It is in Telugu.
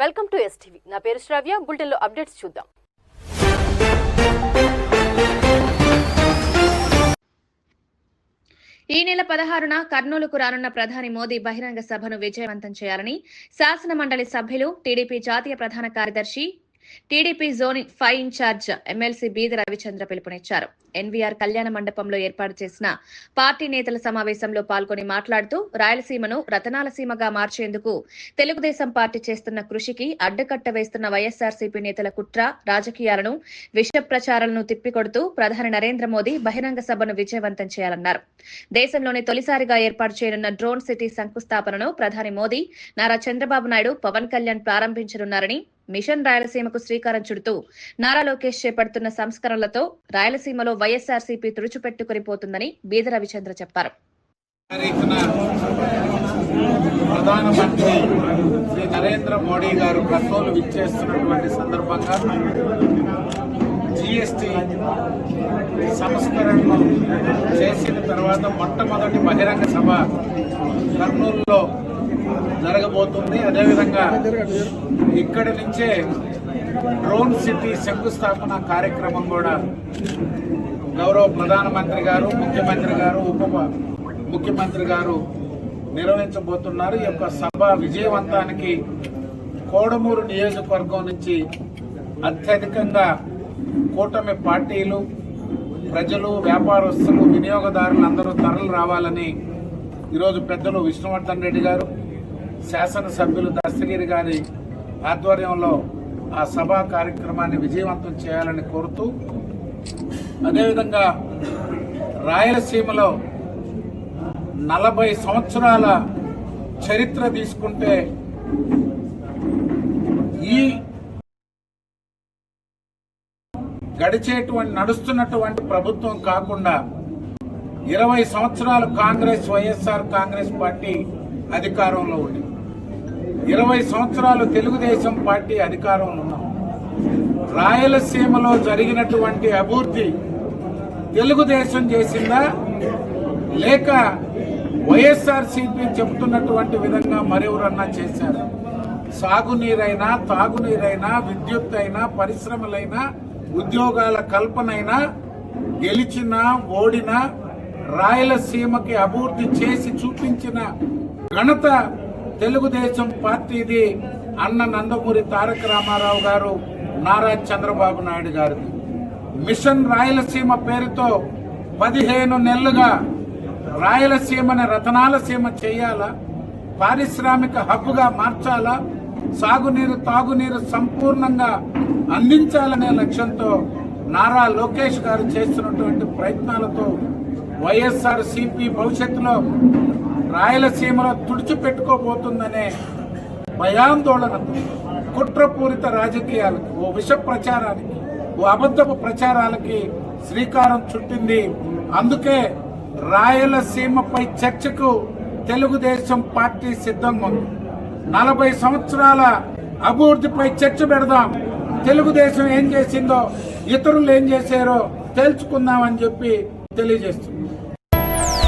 వెల్కమ్ టు ఎస్టీవీ నా పేరు శ్రావ్య. బులెటిన్లో అప్డేట్స్ చూద్దాం. ఈ నెల పదహారున కర్నూలుకు రానున్న ప్రధాని మోదీ బహిరంగ సభను విజయవంతం చేయాలని శాసన మండలి సభ్యులు టీడీపీ జాతీయ ప్రధాన కార్యదర్శి TDP zone five in-charge MLC Beeda Ravichandra పిలుపునిచ్చారు. ఎన్వీఆర్ కళ్యాణ మండపంలో ఏర్పాటు చేసిన పార్టీ నేతల సమావేశంలో పాల్గొని మాట్లాడుతూ రాయలసీమను రతనాల సీమగా మార్చేందుకు తెలుగుదేశం పార్టీ చేస్తున్న కృషికి అడ్డుకట్ట వేస్తున్న వైఎస్ఆర్సీపీ నేతల కుట్ర రాజకీయాలను విష ప్రచారాలను తిప్పికొడుతూ ప్రధాని నరేంద్ర మోదీ బహిరంగ సభను విజయవంతం చేయాలన్నారు. దేశంలోనే తొలిసారిగా ఏర్పాటు చేయనున్న డ్రోన్ సిటీ శంకుస్థాపనను ప్రధాని మోదీ నారా చంద్రబాబు నాయుడు పవన్ కళ్యాణ్ ప్రారంభించనున్నారని మిషన్ రాయలసీమకు శ్రీకారం చుడుతూ నారా లోకేష్ చేపడుతున్న సంస్కరణలతో రాయలసీమలో వైఎస్ఆర్సీపీ తుడిచిపెట్టుకుని పోతుందని బీద రవిచంద్ర చెప్పారు. ప్రధానమంత్రి శ్రీ నరేంద్ర మోడీ గారు కర్నూలు విచ్చేస్తున్నటువంటి సందర్భంగా జిఎస్టి సంస్కరణను చేసిన తర్వాత మొట్టమొదటి బహిరంగ సభ కర్నూలులో జరగబోతుంది. అదేవిధంగా ఇక్కడి నుంచే డ్రోన్ సిటీ శంకుస్థాపన కార్యక్రమం కూడా గౌరవ ప్రధానమంత్రి గారు ముఖ్యమంత్రి గారు ఉప ముఖ్యమంత్రి గారు నిర్వహించబోతున్నారు. ఈ యొక్క సభ విజయవంతానికి కోడమూరు నియోజకవర్గం నుంచి అత్యధికంగా కూటమి పార్టీలు ప్రజలు వ్యాపారస్తులు వినియోగదారులు అందరూ తరలి రావాలని ఈరోజు పెద్దలు విష్ణువర్ధన్ రెడ్డి గారు శాసనసభ్యులు దస్తగిరి గారి ఆధ్వర్యంలో ఆ సభా కార్యక్రమాన్ని విజయవంతం చేయాలని కోరుతూ అదేవిధంగా రాయలసీమలో నలభై సంవత్సరాల చరిత్ర తీసుకుంటే ఈ గడిచేటువంటి నడుస్తున్నటువంటి ప్రభుత్వం కాకుండా ఇరవై సంవత్సరాలు కాంగ్రెస్ వైఎస్ఆర్ కాంగ్రెస్ పార్టీ అధికారంలో ఉంది. ఇరవై సంవత్సరాలు తెలుగుదేశం పార్టీ అధికారంలో ఉన్నాం. రాయలసీమలో జరిగినటువంటి అభివృద్ధి తెలుగుదేశం చేసిందా? లేక వైఎస్ఆర్సీపీ చెబుతున్నటువంటి విధంగా మరెవరన్నా చేశారు? సాగునీరైనా తాగునీరైనా విద్యుత్ అయినా పరిశ్రమలైనా ఉద్యోగాల కల్పనైనా గెలిచినా ఓడినా రాయలసీమకి అభివృద్ధి చేసి చూపించిన ఘనత తెలుగుదేశం పార్టీది అన్న నందమూరి తారక రామారావు గారు నారా చంద్రబాబు నాయుడు గారిది. మిషన్ రాయలసీమ పేరుతో పదిహేను నెలలుగా రాయలసీమని రతనాల సీమ చేయాలా? పారిశ్రామిక హబ్గా మార్చాలా? సాగునీరు తాగునీరు సంపూర్ణంగా అందించాలనే లక్ష్యంతో నారా లోకేష్ గారు చేస్తున్నటువంటి ప్రయత్నాలతో వైఎస్ఆర్ సిపి భవిష్యత్తులో రాయలసీమలో తుడిచిపెట్టుకోబోతుందనే భయాందోళనకు కుట్రపూరిత రాజకీయాలకు ఓ విష ప్రచారానికి ఓ అబద్ధపు ప్రచారాలకి శ్రీకారం చుట్టింది. అందుకే రాయలసీమపై చర్చకు తెలుగుదేశం పార్టీ సిద్ధంగా ఉంది. నలభై సంవత్సరాల అభివృద్ధిపై చర్చ పెడదాం. తెలుగుదేశం ఏం చేసిందో ఇతరులు ఏం చేశారో తెలుసుకుందామని చెప్పి తెలియజేస్తుంది